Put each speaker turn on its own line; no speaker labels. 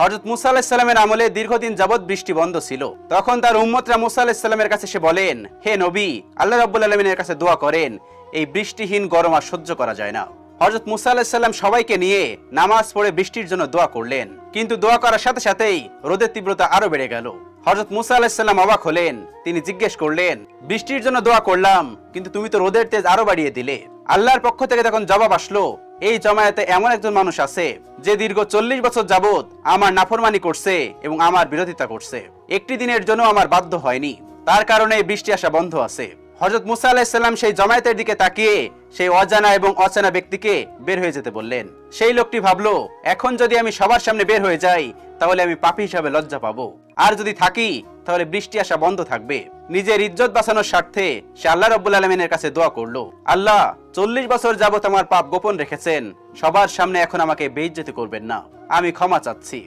হজরত মুসা আলাহিসাল্লামের আমলে দীর্ঘদিন যাবৎ বৃষ্টি বন্ধ ছিল। তখন তার উম্মতরা মুসা আলাহিসাল্লামের কাছে সে বলেন, হে নবী, আল্লাহ রাব্বুল আলমিনের কাছে দোয়া করেন, এই বৃষ্টিহীন গরম আর সহ্য করা যায় না। হজরত মুসা আলাহিসাল্লাম সবাইকে নিয়ে নামাজ পড়ে বৃষ্টির জন্য দোয়া করলেন। কিন্তু দোয়া করার সাথে সাথেই রোদের তীব্রতা আরও বেড়ে গেল। হজরত মুসা আলাহিসাল্লাম অবাক হলেন। তিনি জিজ্ঞেস করলেন, বৃষ্টির জন্য দোয়া করলাম, কিন্তু তুমি তো রোদের তেজ আরও বাড়িয়ে দিলে। আল্লাহর পক্ষ থেকে তখন জবাব আসলো এই জমায়েতে এমন একজন মানুষ আছে যে দীর্ঘ চল্লিশ বছর যাবৎ আমার নাফরমানি করছে এবং আমার বিরোধিতা করছে। একটি দিনের জন্য আমার বাধ্য হয়নি। তার কারণে বৃষ্টি আসা বন্ধ আছে। হজরত মুসা আলাহিসাল্লাম সেই জমায়েতের দিকে তাকিয়ে সেই অজানা এবং অচেনা ব্যক্তিকে বের হয়ে যেতে বললেন। সেই লোকটি ভাবলো, এখন যদি আমি সবার সামনে বের হয়ে যাই, তাহলে আমি পাপী হিসাবে লজ্জা পাবো। আর যদি থাকি তাহলে বৃষ্টি আসা বন্ধ থাকবে। নিজের ইজ্জত বাঁচানোর স্বার্থে সে আল্লাহ রব্বুল আলমিনের কাছে দোয়া করল। আল্লাহ, চল্লিশ বছর যাবত আমার পাপ গোপন রেখেছেন। সবার সামনে এখন আমাকে বেইজ্জতি করবেন না। আমি ক্ষমা চাচ্ছি।